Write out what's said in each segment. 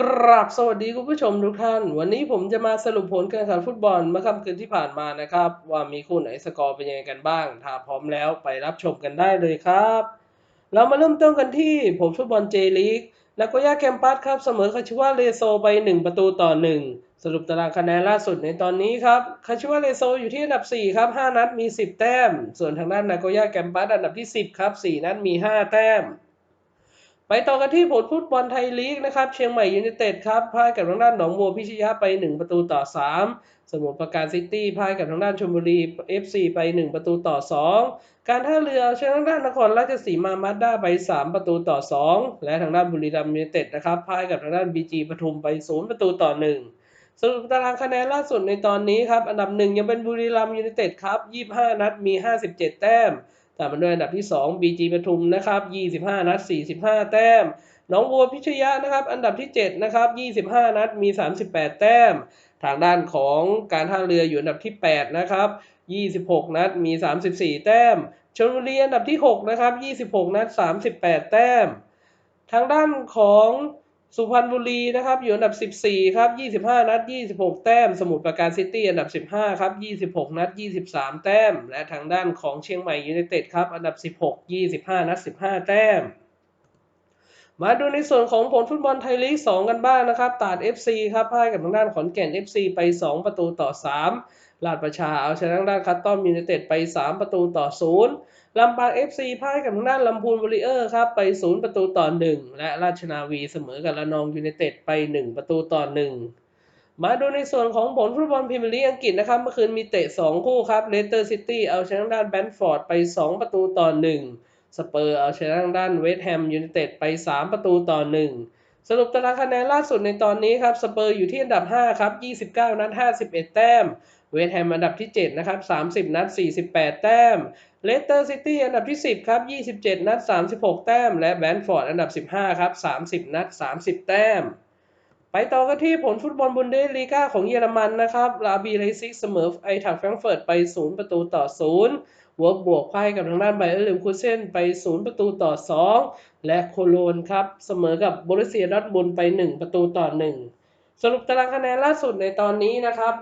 กราบสวัสดีคุณผู้ชมทุกท่าน วันนี้ผมจะมาสรุปผลการแข่งขันฟุตบอลเมื่อค่ำคืนที่ผ่านมานะครับ ว่ามีคู่ไหนสกอร์เป็นยังไงกันบ้าง ถ้าพร้อมแล้วไปรับชมกันได้เลยครับ เรามาเริ่มต้นกันที่ผลฟุตบอลเจลีกแล้วก็ย่าแคมปัสครับเสมอคาชิวาเลโซไป 1 ประตูต่อ 1 สรุปตารางคะแนนล่าสุดในตอนนี้ครับคาชิวาเลโซอยู่ที่อันดับ 4 ครับ 5 นัดมี 10 แต้ม ส่วนทางด้านนาโกย่าแคมปัสอันดับที่ 10 ครับ 4 นัดมี 5 แต้ม ไปต่อกันที่ผลฟุตบอลไทยลีกนะครับ เชียงใหม่ยูไนเต็ดครับพ่ายกับทางด้านหนองบัวพิชยะไป 1 ประตูต่อ 3 สมุทรปราการซิตี้พ่ายกับทางด้านชลบุรี FC ไป 1 ประตูต่อ 2 การท่าเรือชนะทางด้านนครราชสีมามาด้าไป 3 ประตูต่อ 2 และทางด้านบุรีรัมย์ยูไนเต็ดนะครับพ่ายกับทางด้านบีจีปทุมไป 0 ประตูต่อ 1 สรุปตารางคะแนนล่าสุดในตอนนี้ครับอันดับหนึ่งยังเป็นบุรีรัมย์ยูไนเต็ดครับ25 นัดมี 57 แต้ม ตามมาด้วยอันดับที่ 2 BG ปทุมนะครับ 25 นัด 45 แต้มหนองบัวพิชยะนะครับ อันดับที่ 7 นะครับ 25 นัด มี 38 แต้ม ทางด้านของการท่าเรืออยู่อันดับที่ 8 นะครับ 26 นัด มี 34 แต้ม ชลบุรีอันดับที่ 6 นะครับ 26 นัด 38 แต้ม ทางด้านของ สุพรรณบุรีนะครับอยู่อันดับ 14 ครับ 25 นัด 26 แต้ม สมุทรปราการซิตี้อันดับ 15 ครับ 26 นัด 23 แต้ม และทางด้านของเชียงใหม่ยูไนเต็ดครับ อันดับ 16 25 นัด 15 แต้ม มาดูในส่วนของผลฟุตบอลไทยลีก 2 กันบ้างนะครับ ตาด FC ครับพ่ายกับทางด้านขอนแก่น FC ไป 2 ประตูต่อ 3ลาดประชาเอาชนะทางด้านคัตตอมยูไนเต็ดไป 3 ประตูต่อ 0 ลำปาง FC พ่ายกับทางด้านลำพูนวอริเออร์ครับ ไป 0 ประตูต่อ 1 และราชนาวีเสมอกับระนองยูไนเต็ดไป 1 ประตูต่อ 1 มาดูในส่วนของผลฟุตบอลพรีเมียร์ลีกอังกฤษนะครับ เมื่อคืนมีเตะ 2 คู่ครับเลสเตอร์ซิตี้เอาชนะทางด้านแบนฟอร์ดไป 2 ประตูต่อ 1 สเปอร์เอาชนะทางด้านเวสต์แฮมยูไนเต็ดไป 3 ประตูต่อ 1 สรุปตารางคะแนนล่าสุดในตอนนี้ครับสเปอร์อยู่ที่อันดับ 5 ครับ 29 นัด 51 แต้ม เวสต์แฮมอันดับที่ 7 นะครับ 30 นัด 48 แต้มเลสเตอร์ซิตี้อันดับที่ 10 ครับ 27 นัด 36 แต้ม และแบนฟอร์ดอันดับ 15 ครับ 30 นัด 30 แต้ม ไปต่อกันที่ผลฟุตบอลบุนเดสลีกาของเยอรมันนะครับลาบีไลซิกเสมอไอทักแฟรงเฟิร์ตไป 0 ประตูต่อ 0วอร์กบวกพ่ายกับทางด้านไบเออร์เลมคูเซนไป 0 ประตูต่อ 2 และโคโลนครับ เสมอกับบรุสเซียดอทมุนไป 1 ประตูต่อ 1 สรุปตารางคะแนนล่าสุดในตอนนี้นะครับ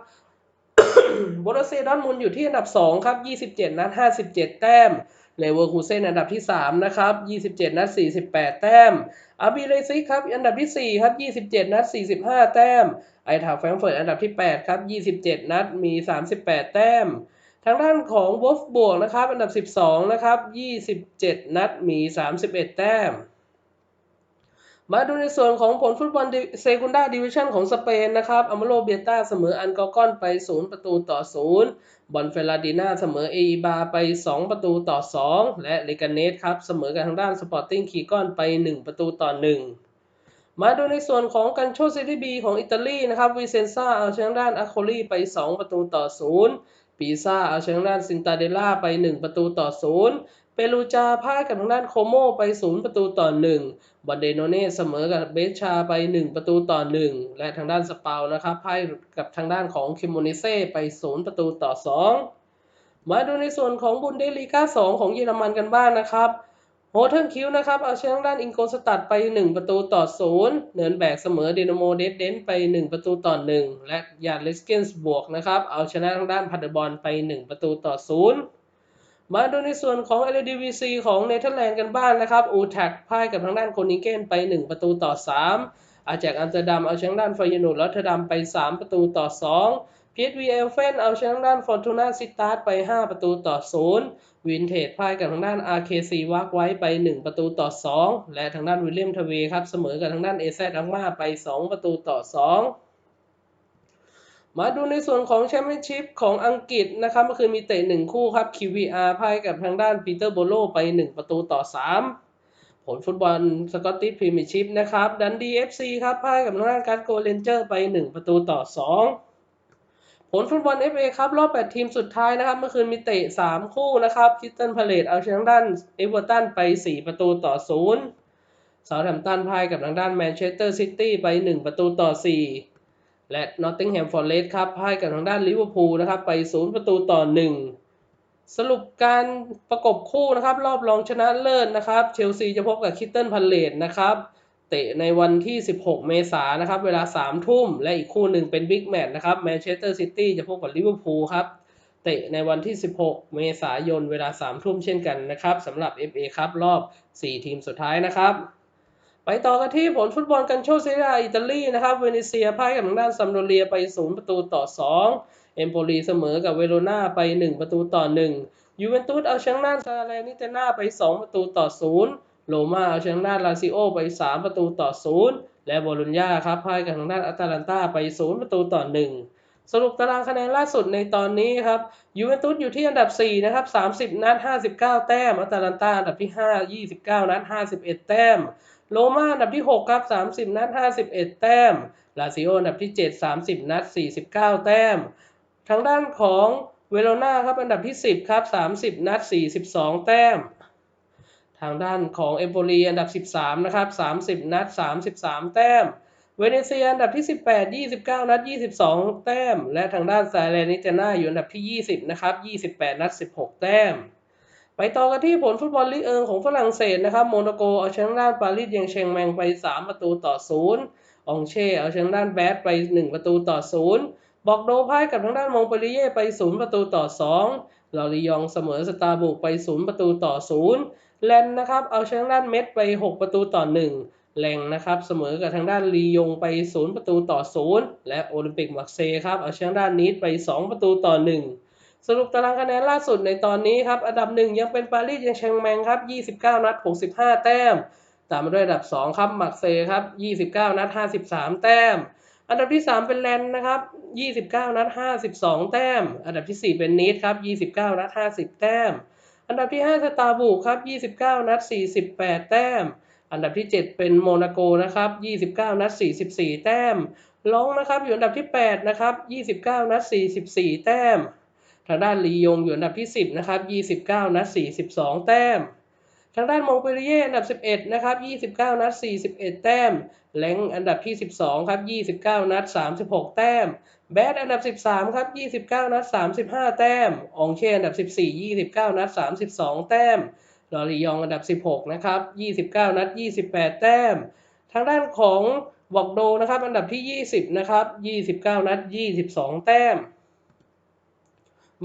บรุสเซียดอร์ทมุนอยู่ที่อันดับ 2 ครับ 27 นัด 57 แต้ม เลเวอร์คูเซนอันดับที่ 3 นะครับ 27 นัด 48 แต้ม อาร์บีเลซิกครับ อันดับที่ 4 ครับ 27 นัด 45 แต้ม ไอทาแฟรงเฟิร์ตอันดับที่ 8 ครับ 27 นัด มี 38 แต้ม ทางด้านของวอฟบวกนะครับ อันดับ 12 นะครับ 27 นัด มี 31 แต้ม มาดูในส่วนของผลฟุตบอลเซกุนดาดิวิชั่นของสเปนนะครับอ m มโรเบียต้าเสมออันกอกอนไป 0 ประตูต่อ 0 บอลเฟลาดิน่าเสมอเอีบาไป 2 ประตูต่อ 2 และเลกาเนสครับ เสมอกับทางด้านสปอร์ติ้งคีกอนไป 1 ประตูต่อ 1 มาดูในส่วนของกันโชซิตี้บีของอิตาลีนะครับวิเซนซ่าเอาชนะด้านอะโคลีไป 2 ประตูต่อ 0ปีซ่าเอาชนะด้านซินตาเดล่าไป 1 ประตูต่อ 0 เปรูจาพ่ายกับทางด้านโคโมไป 0 ประตูต่อ 1บอลเดโนเน่เสมอกับเบชาไป 1 ประตูต่อ 1 และทางด้านสเปานะครับพ่ายกับทางด้านของคิโมนิเซ่ไป 0 ประตูต่อ 2 มาดูในส่วนของบุนเดลีกา2 ของเยอรมันกันบ้างนะครับโฮเทนคิวนะครับเอาชนะทางด้านอิงโกสตัดไป 1 ประตูต่อ 0 เนินแบกเสมอเดนโมเดสเดนไป 1 ประตูต่อ 1 และยาร์เลสเกนส์บวกนะครับเอาชนะทางด้านพัดเดบอลไป 1 ประตูต่อ 0 มาดูในส่วนของ LDVC ของเนเธอร์แลนด์กันบ้างนะครับอูแท็กพ่ายกับทางด้านโคนิเกนไป 1 ประตูต่อ 3 อาจากอัมสเตอร์ดัมเอาชนะด้านฟอยนูดลอตเทอร์ดัมไป 3 ประตูต่อ2พีเอสวีเอลเฟนเอาชนะด้านฟอร์ตูน่าซิตาร์ไป 5 ประตูต่อ 0 วินเทจพ่ายกับทางด้าน RKC วักไว้ไป 1 ประตูต่อ 2 และทางด้านวิลเลียมทเวครับเสมอกับทางด้านเอเซอังมาไป 2 ประตูต่อ 2 มาดูในส่วนของแชมเปี้ยนชิพของอังกฤษนะครับเมื่อคืนมีเตะ1คู่ครับ QVR พ่ายกับทางด้านปีเตอร์โบโลไป 1 ประตูต่อ 3 ผลฟุตบอลสกอตติชพรีเมียร์ชิพนะครับดันดี FC ครับพ่ายกับทางด้านการ์โกเรนเจอร์ไป 1 ประตูต่อ 2 ผลฟุตบอล FA ครับรอบ 8 ทีมสุดท้ายนะครับ เมื่อคืนมีเตะ 3 คู่นะครับคิสตันพาเลตเอาชนะทางด้านเอเวอร์ตันไป 4 ประตูต่อ 0 เซาท์แฮมป์ตันพ่ายกับทางด้านแมนเชสเตอร์ซิตี้ไป 1 ประตูต่อ 4 และนอตติงแฮมฟอร์เรสต์ครับพ่ายกับทางด้านลิเวอร์พูลนะครับ ไป 0 ประตูต่อ 1 สรุปการประกบคู่นะครับ รอบรองชนะเลิศนะครับ เชลซีจะพบกับคิสตันพาเลตนะครับ เตะในวันที่ 16 เมษายนนะครับ เวลา 3 ทุ่ม และอีกคู่หนึ่งเป็นบิ๊กแมตช์นะครับแมนเชสเตอร์ซิตี้จะพบกับลิเวอร์พูลครับ เตะในวันที่ 16 เมษายน เวลา 3 ทุ่มเช่นกันนะครับสำหรับ FA ครับรอบ 4 ทีมสุดท้ายนะครับ ไปต่อกันที่ผลฟุตบอลกันโชเซเรียอิตาลีนะครับเวเนเซียพ่ายกับทางด้านซัมโดเรียไป 0 ประตูต่อ 2 เอมโปลีเสมอกับเวโรนาไป 1 ประตูต่อ 1 ยูเวนตุสเอาชนะด้าซาเลนิเตนาไป 2 ประตูต่อ 0 โรม่าเอาชนะด้าลาซิโอไป 3 ประตูต่อ 0 และโบโลญญาครับพ่ายกับทางด้านอัตแลนตาไป 0 ประตูต่อ 1สรุปตารางคะแนนล่าสุดในตอนนี้ครับยูเวนตุสอยู่ที่อันดับ 4 นะครับ 30 นัด 59 แต้มอัตแลนตาอันดับที่ 5 29 นัด 51 แต้ม โรมาอันดับที่ 6 ครับ 30 นัด 51 แต้ม ลาซิโออันดับที่ 7 30 นัด 49 แต้ม ทางด้านของเวโรนาครับอันดับที่ 10 ครับ 30 นัด 42 แต้ม ทางด้านของเอมโปลีอันดับ 13 นะครับ 30 นัด 33 แต้ม เวเนเซียอันดับที่ 18 29 นัด 22 แต้ม และทางด้านซาเลนิเตนาอยู่อันดับที่ 20 นะครับ 28 นัด 16 แต้ม ไปต่อกันที่ผลฟุตบอลลีกเอิงของฝรั่งเศสนะครับโมนาโกเอาชนะด้านปารีสเยงเชงแมงไป 3 ประตูต่อ0องเช่เอาชนะด้านแบดไป 1 ประตูต่อ0บอกโดพ่ายกับทางด้านมงเปรีเย่ไป 0 ประตูต่อ2ลอริยองเสมอสตาร์บุกไป 0 ประตูต่อ0แลนนะครับเอาชนะด้านเม็ดไป 6 ประตูต่อ 1แรงนะครับเสมอกับทางด้านลียงไป 0 ประตูต่อ 0 และโอลิมปิกมักเซครับเอาชนะด้านนีดไป 2 ประตูต่อ 1 สรุปตารางคะแนนล่าสุดในตอนนี้ครับ อันดับหนึ่งยังเป็นปารีสยังเชงแมงครับ 29 นัด 65 แต้ม ตามมาด้วยอันดับ 2 ครับมักเซครับ 29 นัด 53 แต้ม อันดับที่ 3 เป็นแลนนะครับ 29 นัด 52 แต้ม อันดับที่ 4 เป็นนีดครับ 29 นัด 50 แต้ม อันดับที่ 5 สตาร์บุกครับ 29 นัด 48 แต้ม อันดับที่ 7 เป็นโมนาโกนะครับ 29 นัด 44 แต้มลองนะครับอยู่อันดับที่ 8 นะครับ 29 นัด 44 แต้ม ทางด้านลียงอยู่อันดับที่ 10นะครับ29 นัด 42 แต้ม ทางด้านมงเปรีเยอันดับ 11นะครับ29 นัด 41 แต้มแรงอันดับที่ 12ครับ29 นัด 36 แต้ม แบดอันดับ 13ครับ29 นัด 35 แต้ม องเชอันดับ 14 29 นัด 32 แต้มลอรียองอันดับ 16นะครับ29 นัด 28 แต้ม ทางด้านของบอกโดนะครับ อันดับที่ 20นะครับ29 นัด 22 แต้ม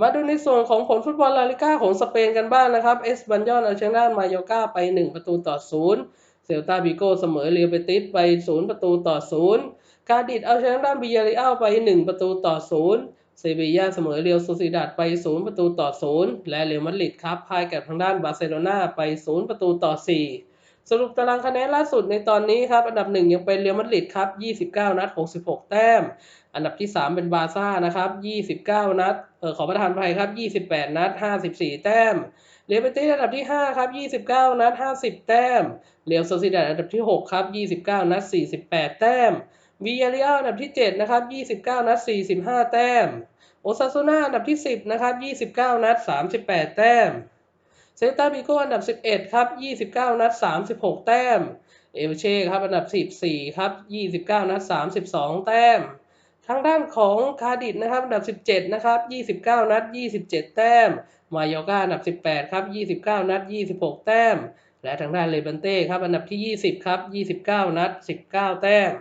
มาดูในส่วนของผลฟุตบอลลาลิก้าของสเปนกันบ้างนะครับเอสบันยอนเอาชนะมายอกาไป 1 ประตูต่อ0เซลตาบิโกเสมอเรียเบติสไป 0 ประตูต่อ0กาดิดเอาชนะด้านบิยาริอัลไป 1 ประตูต่อ0เซบียาเสมอเรียวโซซิดาดไป 0 ประตูต่อ0และเรอัลมาดริดครับพ่ายกับทางด้านบาร์เซโลนาไป 0 ประตูต่อ 4 สรุปตารางคะแนนล่าสุดในตอนนี้ครับ อันดับ 1 ยังเป็นเรอัลมาดริดครับ 29 นัด 66 แต้ม อันดับที่ 3 เป็นบาซ่านะครับ 29 นัด เออขอประทานภัยครับ 28 นัด 54 แต้มเรอัลเบติสอันดับที่ 5 ครับ 29 นัด 50 แต้มเรียวโซซิดาดอันดับที่ 6 ครับ 29 นัด 48 แต้มวิยาริอัลอันดับที่ 7 นะครับ 29 นัด 45 แต้มโอซาซูน่าอันดับที่ 10 นะครับ 29 นัด 38 แต้มเซตาบิโกอันดับ 11 ครับ 29 นัด 36 แต้ม เอเวเช่ครับ อันดับ 14 ครับ 29 นัด 32 แต้ม ทางด้านของคาร์ดิดนะครับอันดับ 17 นะครับ 29 นัด 27 แต้ม มายอกาอันดับ 18 ครับ 29 นัด 26 แต้ม และทางด้านเลบันเต้ครับ อันดับที่ 20 ครับ 29 นัด 19 แต้ม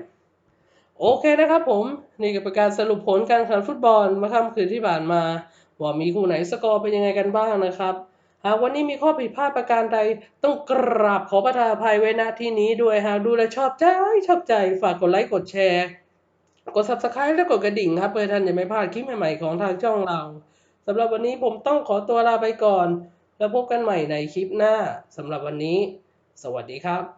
โอเคนะครับผม นี่ก็เป็นการสรุปผลการแข่งขันฟุตบอลเมื่อค่ำคืนที่ผ่านมา ว่ามีคู่ไหนสกอร์เป็นยังไงกันบ้างนะครับ หากวันนี้มีข้อผิดพลาดประการใดต้องกราบขอประทานอภัยไว้ณที่นี้ด้วยหากดูแลชอบใจชอบใจฝากกดไลค์กดแชร์ กด subscribe และกดกระดิ่งครับ เพื่อท่านจะไม่พลาดคลิปใหม่ๆของทางช่องเราสำหรับวันนี้ผมต้องขอตัวลาไปก่อน แล้วพบกันใหม่ในคลิปหน้าสำหรับวันนี้ สวัสดีครับ